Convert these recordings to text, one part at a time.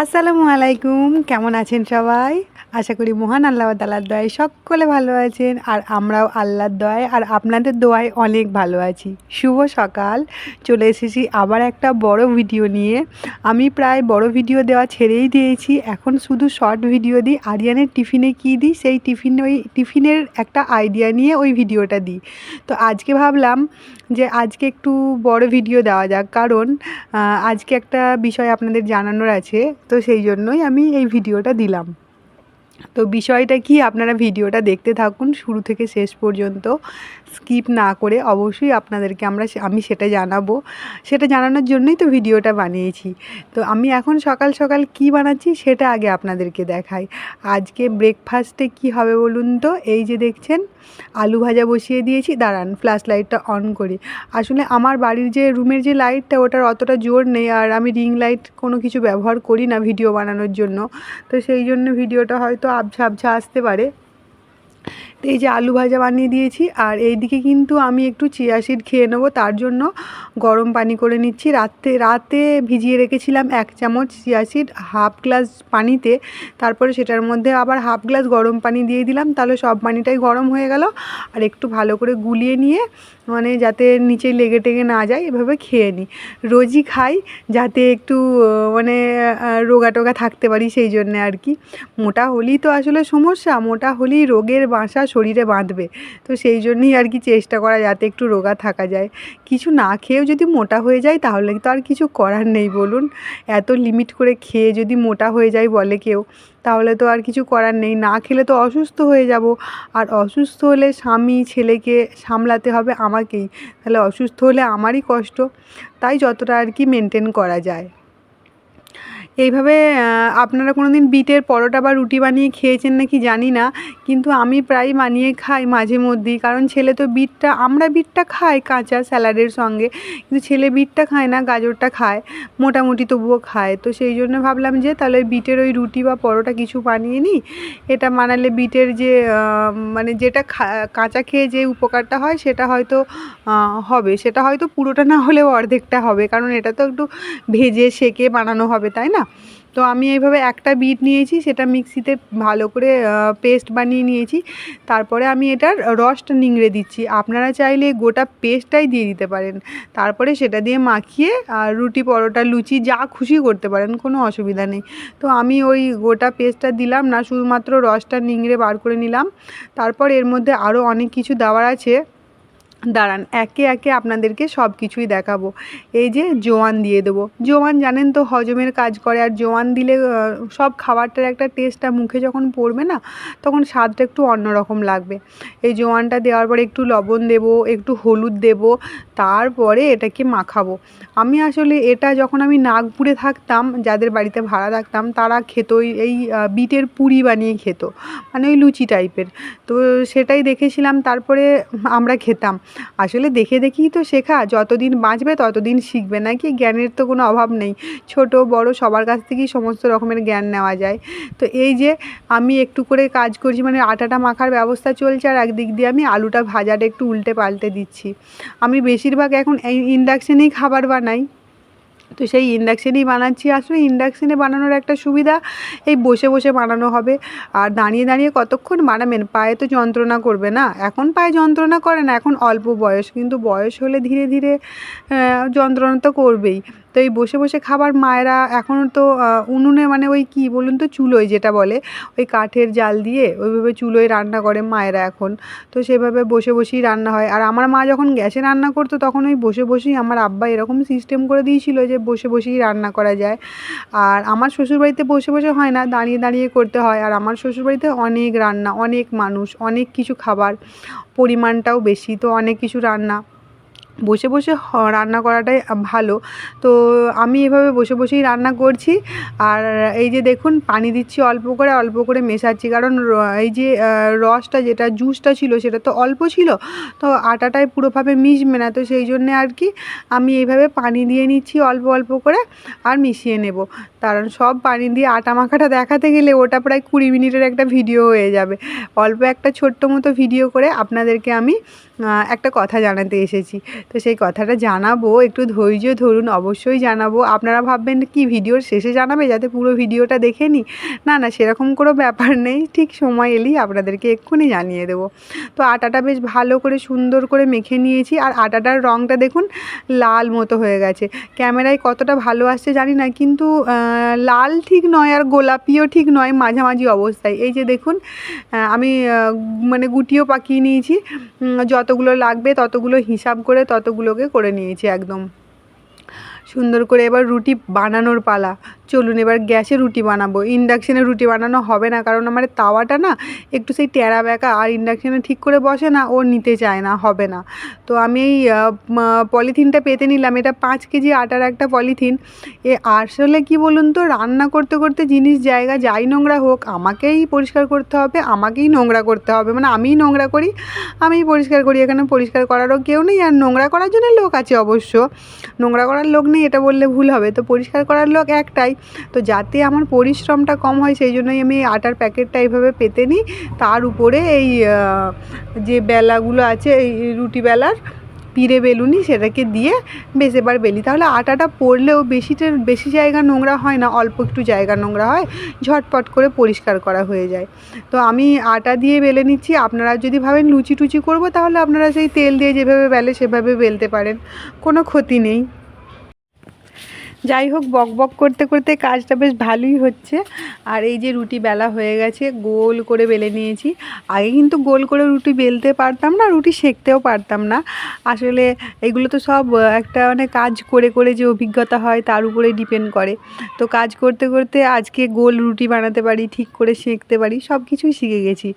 আসসালামু আলাইকুম, কেমন আছেন সবাই? আশা করি মহান আল্লাহ তালার দয়ায় সকলে ভালো আছেন আর আমরাও আল্লাহর দয়ায় আর আপনাদের দোয়ায় অনেক ভালো আছি। শুভ সকাল, চলে এসেছি আবার একটা বড় ভিডিও নিয়ে। আমি প্রায় বড় ভিডিও দেওয়া ছেড়েই দিয়েছি, এখন শুধু শর্ট ভিডিও দিই। আরিয়ানের টিফিনে কী দিই? সেই টিফিন ওই টিফিনের একটা আইডিয়া নিয়ে ওই ভিডিওটা দিই। তো আজকে ভাবলাম যে আজকে একটু বড় ভিডিও দেওয়া যাক, কারণ আজকে একটা বিষয় আপনাদের জানানোর আছে। তো সেই জন্যই আমি এই ভিডিওটা দিলাম। তো বিষয়টা কি? আপনারা ভিডিওটা দেখতে থাকুন, শুরু থেকে শেষ পর্যন্ত। স্কিপ না করে অবশ্যই আপনাদেরকে আমরা আমি সেটা জানাব। সেটা জানানোর জন্যই তো ভিডিওটা বানিয়েছি। তো আমি এখন সকাল সকাল কি বানাচ্ছি সেটা আগে আপনাদেরকে দেখাই। আজকে ব্রেকফাস্টে কি হবে বলুন তো? এই যে দেখছেন, আলু ভাজা বসিয়ে দিয়েছি। দাঁড়ান ফ্ল্যাশ লাইটটা অন করি। আসলে আমার বাড়ির যে, রুমের যে লাইটটা ওটার অতটা জোর নেই। আর আমি রিং লাইট কোনো কিছু ব্যবহার করি না ভিডিও বানানোর জন্য। তো সেই জন্য ভিডিওটা হয়তো আবছা আবছা আসতে পারে। তো এই যে আলু ভাজা বানিয়ে দিয়েছি আর এইদিকে কিন্তু আমি একটু চিয়া সিড খেয়ে নেব, তার জন্য গরম পানি করে নিচ্ছি। রাতে রাতে ভিজিয়ে রেখেছিলাম এক চামচ চিয়া সিড, হাফ গ্লাস পানিতে, তারপরে সেটার মধ্যে আবার হাফ গ্লাস গরম পানি দিয়ে দিলাম, তাহলে সব পানিটাই গরম হয়ে গেল। আর একটু ভালো করে গুলিয়ে নিয়ে মানে যাতে নিচে লেগে টেগে না যায়, এভাবে খেয়ে নিই। রোজই খাই যাতে একটু মানে রোগা টোগা থাকতে পারি সেই জন্যে আর কি। মোটা হলেই তো আসলে সমস্যা, মোটা হলেই রোগের বাসা শরীরে বাঁধবে। তো সেই জন্যই আর কি চেষ্টা করা যাতে একটু রোগা থাকা যায়। কিছু না খেয়েও যদি মোটা হয়ে যায়, তাহলে তো আর কিছু করার নেই বলুন। এত লিমিট করে খেয়ে যদি মোটা হয়ে যায় বলে কেউ তাহলে তো আর কিছু করার নেই। না খেলে তো অসুস্থ হয়ে যাব। আর অসুস্থ হলে স্বামী ছেলেকে সামলাতে হবে আমাকেই। তাহলে অসুস্থ হলে আমারই কষ্ট। তাই যতটা আর কি মেনটেন করা যায়। এইভাবে আপনারা কোনো দিন বিটের পরোটা বা রুটি বানিয়ে খেয়েছেন নাকি জানি না, কিন্তু আমি প্রায় বানিয়ে খাই মাঝে মধ্যেই, কারণ ছেলে তো বিটটা, আমরা বিটটা খাই কাঁচা স্যালাডের সঙ্গে, কিন্তু ছেলে বিটটা খায় না, গাজরটা খায়, মোটামুটি তবুও খায়। তো সেই জন্য ভাবলাম যে তাহলে বিটের ওই রুটি বা পরোটা কিছু বানিয়ে নিই, এটা বানালে বিটের যে মানে যেটা কাঁচা খেয়ে যে উপকারটা হয় সেটা হয়তো হবে, সেটা হয়তো পুরোটা না হলেও অর্ধেকটা হবে, কারণ এটা তো একটু ভেজে, সেকে বানানো হবে, তাই না? তো আমি এইভাবে একটা বিট নিয়েছি, সেটা মিক্সিতে ভালো করে পেস্ট বানিয়ে নিয়েছি। তারপরে আমি এটার রসটা নিংড়ে দিচ্ছি। আপনারা চাইলে গোটা পেস্টটাই দিয়ে দিতে পারেন। তারপরে সেটা দিয়ে মাখিয়ে, আর রুটি পরোটা, লুচি, যা খুশি করতে পারেন, কোনো অসুবিধা নেই। তো আমি ওই গোটা পেস্টটা দিলাম, না শুধুমাত্র রসটা নিংড়ে বার করে নিলাম। তারপর এর মধ্যে আরও অনেক কিছু দেওয়ার আছে। দাঁড়ান, একে একে আপনাদেরকে সব কিছুই দেখাবো। এই যে জোয়ান দিয়ে দেবো। জোয়ান জানেন তো হজমের কাজ করে, আর জোয়ান দিলে সব খাবারটার একটা টেস্টটা মুখে যখন পড়বে না, তখন স্বাদটা একটু অন্যরকম লাগবে। এই জোয়ানটা দেওয়ার পরে একটু লবণ দেবো, একটু হলুদ দেবো, তারপরে এটাকে মাখাবো। আমি আসলে এটা যখন আমি নাগপুরে থাকতাম, যাদের বাড়িতে ভাড়া থাকতাম, তারা খেত এই বিটের পুরি বানিয়ে খেত। মানে ওই লুচি টাইপের তো সেটাই দেখেছিলাম, তারপরে আমরা খেতাম। আসলে দেখে দেখেই তো শেখা, যতদিন বাঁচবে ততদিন শিখবে। নাকি জ্ঞানের তো কোনো অভাব নেই। ছোট, বড় সবার কাছ থেকেই সমস্ত রকমের জ্ঞান নেওয়া যায়। তো এই যে আমি একটু করে কাজ করছি মানে আটাটা মাখার ব্যবস্থা চলছে আর একদিক দিয়ে আমি আলুটা ভাজাটা একটু উল্টে পাল্টে দিচ্ছি। আমি বেশিরভাগ এখন ইন্ডাকশানেই খাবার বানাই। তো সেই ইন্ডাকশানেই বানাচ্ছি। আসলে ইন্ডাকশানে বানানোর একটা সুবিধা এই বসে বসে বানানো হবে। আর দাঁড়িয়ে দাঁড়িয়ে কতক্ষণ বানাবেন? পায়ে তো যন্ত্রণা করবে না। এখন পায়ে যন্ত্রণা করে না, এখন অল্প বয়স। কিন্তু বয়স হলে ধীরে ধীরে যন্ত্রণা তো করবেই। তো এই বসে বসে খাবার মায়েরা এখনও তো উনুনে মানে ওই কি বলুন তো চুলোয় যেটা বলে, ওই কাঠের জাল দিয়ে ওইভাবে চুলোয় রান্না করে মায়েরা এখন। তো সেভাবে বসে বসেই রান্না হয়। আর আমার মা যখন গ্যাসে রান্না করতো তখন ওই বসে বসেই আমার আব্বা এরকম সিস্টেম করে দিয়েছিল যে বসে বসেই রান্না করা যায়। আর আমার শ্বশুরবাড়িতে বসে বসে হয় না, দাঁড়িয়ে দাঁড়িয়ে করতে হয়। আর আমার শ্বশুরবাড়িতে অনেক রান্না, অনেক মানুষ, অনেক কিছু খাবার, পরিমাণটাও বেশি, তো অনেক কিছু রান্না। বসে বসে রান্না করাটাই ভালো। তো আমি এভাবে বসে বসেই রান্না করছি। আর এই যে দেখুন, পানি দিচ্ছি অল্প করে অল্প করে মেশাচ্ছি। কারণ এই যে রসটা যেটা, জুসটা ছিল, সেটা তো অল্প ছিল। তো আটাটাই পুরোভাবে মিশবে না। তো সেই জন্যে আর কি আমি এইভাবে পানি দিয়ে নিচ্ছি অল্প অল্প করে আর মিশিয়ে নেব। কারণ সব পানি দিয়ে আটা মাখাটা দেখাতে গেলে ওটা প্রায় কুড়ি মিনিটের একটা ভিডিও হয়ে যাবে। অল্প একটা ছোট্ট মতো ভিডিও করে আপনাদেরকে আমি একটা কথা জানাতে এসেছি। তো সেই কথাটা জানাব, একটু ধৈর্য ধরুন, অবশ্যই জানাব। আপনারা ভাববেন কি ভিডিওর শেষে জানাবে, যাতে পুরো ভিডিওটা দেখে নিই? না না, সেরকম কোনো ব্যাপার নেই, ঠিক সময় এলেই আপনাদেরকে এক্ষুনি জানিয়ে দেবো। তো আটাটা বেশ ভালো করে, সুন্দর করে মেখে নিয়েছি, আর আটাটার রঙটা দেখুন লাল মতো হয়ে গেছে। ক্যামেরায় কতটা ভালো আসছে জানি না, কিন্তু লাল ঠিক নয় আর গোলাপিও ঠিক নয়, মাঝামাঝি অবস্থায়। এই যে দেখুন আমি মানে গুটিও পাকিয়ে নিয়েছি। যতগুলো লাগবে ততগুলো হিসাব করে ততগুলোকে করে নিয়েছি একদম। সুন্দর করে এবার রুটি বানানোর পালা। চলুন এবার গ্যাসে রুটি বানাবো। ইন্ডাকশানে রুটি বানানো হবে না, কারণ আমার তাওয়াটা না একটু সেই টেরা ব্যাকা আর ইন্ডাকশানে ঠিক করে বসে না, ও নিতে চায় না, হবে না। তো আমি এই পলিথিনটা পেতে নিলাম। এটা পাঁচ কেজি আটার একটা পলিথিন। এ আসলে কি বলুন তো, রান্না করতে করতে জিনিস জায়গা যাই নোংরা হোক, আমাকেই পরিষ্কার করতে হবে, আমাকেই নোংরা করতে হবে। মানে আমিই নোংরা করি, আমিই পরিষ্কার করি। এখানে পরিষ্কার করারও কেউ নেই, আর নোংরা করার জন্য লোক আছে অবশ্য। নোংরা করার লোক নেই, এটা বললে ভুল হবে। তো পরিষ্কার করার লোক একটাই। তো যাতে আমার পরিশ্রমটা কম হয়, সেই জন্যই আমি আটার প্যাকেটটা এইভাবে পেতে নিই। তার উপরে এই যে বেলাগুলো আছে, এই রুটি বেলার পিড়ে বেলুনি সেটাকে দিয়ে বেশ এবার বেলি। তাহলে আটাটা পড়লেও বেশিটা বেশি জায়গা নোংরা হয় না, অল্প একটু জায়গা নোংরা হয়, ঝটপট করে পরিষ্কার করা হয়ে যায়। তো আমি আটা দিয়ে বেলে নিচ্ছি। আপনারা যদি ভাবেন লুচি টুচি করব, তাহলে আপনারা সেই তেল দিয়ে যেভাবে বেলে, সেভাবে বেলতে পারেন। কোনো ক্ষতি নেই। যাই হোক, বক বক করতে করতে কাজটা বেশ ভালোই হচ্ছে। আর এই যে রুটি বেলা হয়ে গেছে, গোল করে বেলে নিয়েছি। আগে কিন্তু গোল করে রুটি বেলতে পারতাম না, রুটি সেঁকতেও পারতাম না। আসলে এগুলো তো সব একটা মানে কাজ করে করে যে অভিজ্ঞতা হয়, তার উপরে ডিপেন্ড করে। তো কাজ করতে করতে আজকে গোল রুটি বানাতে পারি, ঠিক করে সেঁকতে পারি, সব কিছুই শিখে গেছি।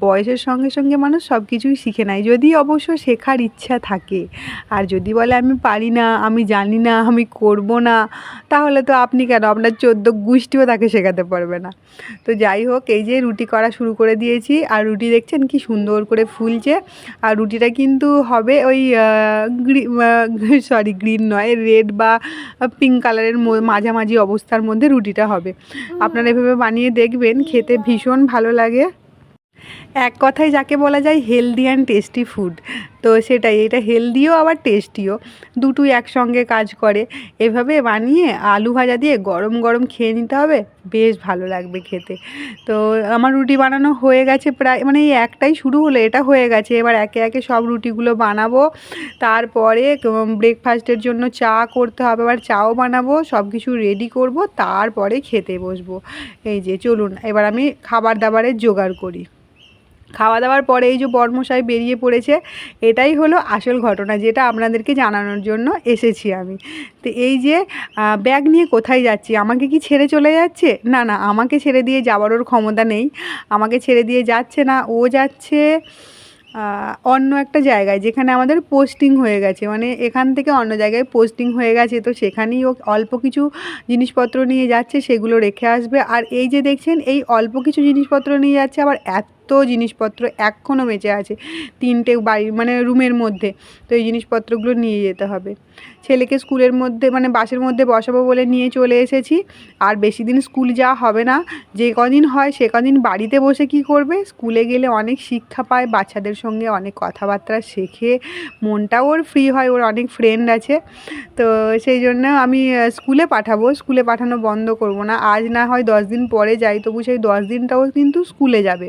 বয়সের সঙ্গে সঙ্গে মানুষ সব কিছুই শিখে নেয়, যদি অবশ্য শেখার ইচ্ছা থাকে। আর যদি বলে আমি পারি না, আমি জানি না, আমি করব না তাহলে তো আপনি কেন? আপনার চোদ্দ গুষ্টিও তাকে শেখাতে পারবে না। তো যাই হোক, এই যে রুটি করা শুরু করে দিয়েছি। আর রুটি দেখছেন কি সুন্দর করে ফুলছে। আর রুটিটা কিন্তু হবে ওই সরি, গ্রিন নয়, রেড বা পিঙ্ক কালারের মাঝামাঝি অবস্থার মধ্যে রুটিটা হবে। আপনারা এভাবে বানিয়ে দেখবেন, খেতে ভীষণ ভালো লাগে। এক কথায় যাকে বলা যায় হেলদি অ্যান্ড টেস্টি ফুড তো সেটাই, এটা হেলদিও আবার টেস্টিও দুটোই একসঙ্গে কাজ করে। এভাবে বানিয়ে আলু ভাজা দিয়ে গরম গরম খেয়ে নিতে হবে। বেশ ভালো লাগবে খেতে। তো আমার রুটি বানানো হয়ে গেছে প্রায় মানে এই একটাই শুরু হলো, এটা হয়ে গেছে। এবার একে একে সব রুটিগুলো বানাবো। তারপরে ব্রেকফাস্টের জন্য চা করতে হবে। আবার চাও বানাবো সব কিছু রেডি করব। তারপরে খেতে বসবো। এই যে, চলুন, এবার আমি খাবার দাবারের জোগাড় করি। খাওয়া দাওয়ার পরে এই যে বর্মশাই বেরিয়ে পড়েছে, এটাই হলো আসল ঘটনা যেটা আপনাদেরকে জানানোর জন্য এসেছি আমি। তো এই যে ব্যাগ নিয়ে কোথায় যাচ্ছি? আমাকে কি ছেড়ে চলে যাচ্ছে? না না, আমাকে ছেড়ে দিয়ে যাওয়ার ওর ক্ষমতা নেই। আমাকে ছেড়ে দিয়ে যাচ্ছে না। ও যাচ্ছে অন্য একটা জায়গায়, যেখানে আমাদের পোস্টিং হয়ে গেছে। মানে এখান থেকে অন্য জায়গায় পোস্টিং হয়ে গেছে। তো সেখানেই ও অল্প কিছু জিনিসপত্র নিয়ে যাচ্ছে, সেগুলো রেখে আসবে। আর এই যে দেখছেন, এই অল্প কিছু জিনিসপত্র নিয়ে যাচ্ছে, আবার এত জিনিসপত্র এখনও বেঁচে আছে, তিনটে বাড়ি মানে রুমের মধ্যে। তো এই জিনিসপত্রগুলো নিয়ে যেতে হবে। ছেলেকে স্কুলের মধ্যে মানে বাসের মধ্যে বসাবো বলে নিয়ে চলে এসেছি। আর বেশি দিন স্কুল যাওয়া হবে না। যে কদিন হয় সে কদিন বাড়িতে বসে কি করবে? স্কুলে গেলে অনেক শিক্ষা পায়, বাচ্চাদের সঙ্গে অনেক কথাবার্তা শেখে, মনটাও ওর ফ্রি হয়, ওর অনেক ফ্রেন্ড আছে। তো সেই জন্য আমি স্কুলে পাঠাবো। স্কুলে পাঠানো বন্ধ করব না। আজ না হয় দশ দিন পরে যাই, তবু সেই দশ দিনটাও কিন্তু স্কুলে যাবে।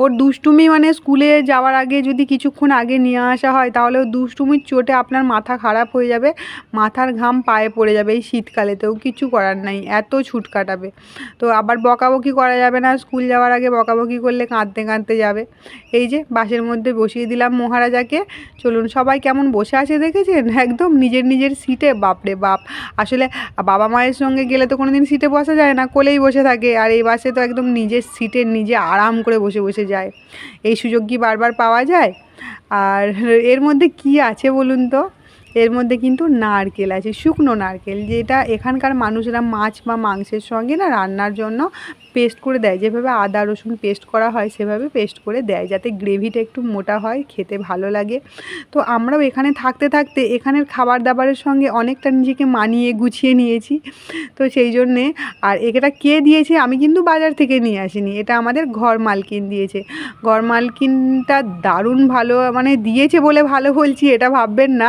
ওর দুষ্টুমি মানে স্কুলে যাওয়ার আগে যদি কিছুক্ষণ আগে নিয়ে আসা হয়, তাহলে ও দুষ্টুমির চোটে আপনার মাথা খারাপ হয়ে যাবে, মাথার ঘাম পায়ে পড়ে যাবে এই শীতকালেতেও কিছু করার নাই, এত ছুট কাটাবে। তো আবার বকাবকি করা যাবে না, স্কুল যাওয়ার আগে বকাবকি করলে কাঁদতে কাঁদতে যাবে। এই যে বাসের মধ্যে বসিয়ে দিলাম মহারাজাকে, চলুন সবাই কেমন বসে আছে দেখেছেন? একদম নিজের নিজের সিটে, বাপরে বাপ। আসলে বাবা মায়ের সঙ্গে গেলে তো কোনো দিন সিটে বসা যায় না, কোলেই বসে থাকে, আর এই বাসে তো একদম নিজের সিটে, নিজে আরাম করে বসে বসে যায়। এই সুযোগ কি বারবার পাওয়া যায়? আর এর মধ্যে কি আছে বলুন তো? এর মধ্যে কিন্তু নারকেল আছে, শুকনো নারকেল। যেটা এখানকার মানুষরা মাছ বা মাংসের সঙ্গে না রান্নার জন্য পেস্ট করে দেয়। যেভাবে আদা, রসুন পেস্ট করা হয়, সেভাবে পেস্ট করে দেয় যাতে গ্রেভিটা একটু মোটা হয়, খেতে ভালো লাগে। তো আমরাও এখানে থাকতে থাকতে এখানের খাবার দাবারের সঙ্গে অনেকটা নিজেকে মানিয়ে গুছিয়ে নিয়েছি। তো সেই জন্যে আর এটা কে দিয়েছে আমি কিন্তু বাজার থেকে নিয়ে আসিনি। এটা আমাদের ঘর মালকিন দিয়েছে। ঘর মালকিনটা দারুণ ভালো মানে দিয়েছে বলে ভালো বলছি এটা ভাববেন না।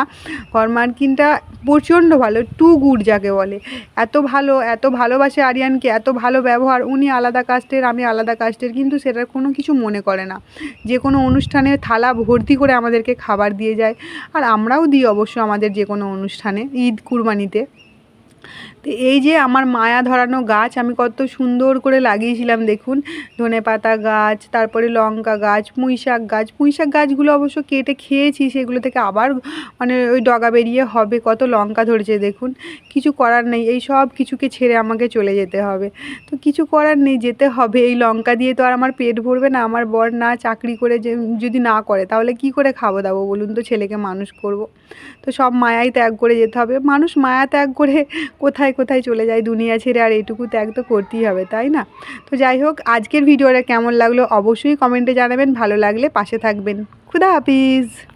ঘর মালকিনটা প্রচণ্ড ভালো, টু গুড যাকে বলে। এত ভালো, এত ভালোবাসে আরিয়ানকে, এত ভালো ব্যবহার, উনি আলাদা কাস্টের, আমি আলাদা কাস্টের, কিন্তু সেটার কোনো কিছু মনে করে না। যে কোনো অনুষ্ঠানে থালা ভর্তি করে আমাদেরকে খাবার দিয়ে যায়। আর আমরাও দিই অবশ্য আমাদের যে কোনো অনুষ্ঠানে, ঈদ কুরবানিতে। তো এই যে আমার মায়া ধরানো গাছ, আমি কত সুন্দর করে লাগিয়েছিলাম, দেখুন। ধনে পাতা গাছ, তারপরে লঙ্কা গাছ পুঁই শাক গাছ। পুঁই শাক গাছগুলো অবশ্য কেটে খেয়েছি, সেগুলো থেকে আবার মানে ওই ডগা বেরিয়ে হবে, কত লঙ্কা ধরেছে, দেখুন। কিছু করার নেই, এই সব কিছুকে ছেড়ে আমাকে চলে যেতে হবে। তো কিছু করার নেই, যেতে হবে। এই লঙ্কা দিয়ে তো আর আমার পেট ভরবে না, আমার বর না চাকরি করে যে, যদি না করে, তাহলে কি করে খাব দাবো, বলুন তো, ছেলেকে মানুষ করব। তো সব মায়াই ত্যাগ করে যেতে হবে। মানুষ মায়া ত্যাগ করে কোথায় কোথায় চলে যায়, দুনিয়া ছেড়ে আর এইটুকু ত্যাগ তো করতেই হবে, তাই না? তো যাই হোক, আজকের ভিডিওটা কেমন লাগল অবশ্যই কমেন্টে জানাবেন, ভালো লাগলে পাশে থাকবেন। খুদা হাফিজ!